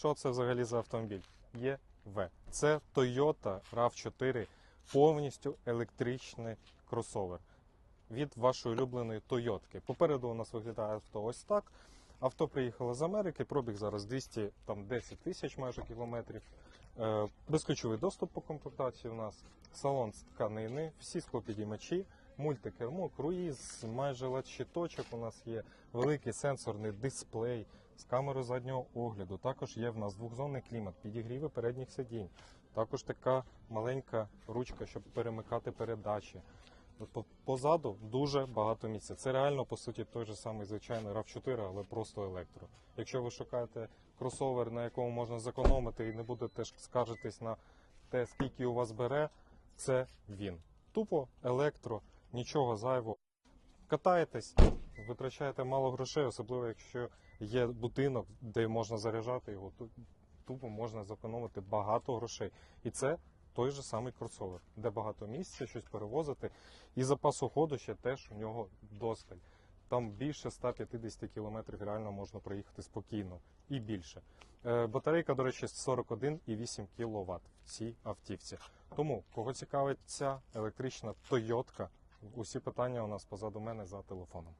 Що це взагалі за автомобіль? ЄВ. Це Toyota RAV4, повністю електричний кросовер від вашої улюбленої Тойотки. Попереду у нас виглядає авто ось так. Авто приїхало з Америки, пробіг зараз 210 тисяч майже кілометрів. Е, Безключовий доступ по комплектації у нас, салон з тканини, всі склопідіймачі, мультикермо, круїз, майже LED щиточок у нас є, великий сенсорний дисплей з камерою заднього огляду. Також є в нас двохзонний клімат, підігріви передніх сидінь. Також така маленька ручка, щоб перемикати передачі. Позаду дуже багато місця. Це реально, по суті, той же самий звичайний RAV4, але просто електро. Якщо ви шукаєте кросовер, на якому можна зекономити і не будете скаржитись на те, скільки у вас бере, це він. Тупо електро, нічого зайвого. Катаєтесь, витрачаєте мало грошей, особливо якщо є будинок, де можна заряджати його. Ту- Тупо можна зекономити багато грошей. І це той же самий кросовер, де багато місця, щось перевозити. І запасу ходу ще теж у нього досталь. Там більше 150 км реально можна проїхати спокійно і більше. Е, Батарейка, до речі, 41,8 кВт в цій автівці. Тому, кого цікавить ця електрична Тойотка, усі питання у нас позаду мене за телефоном.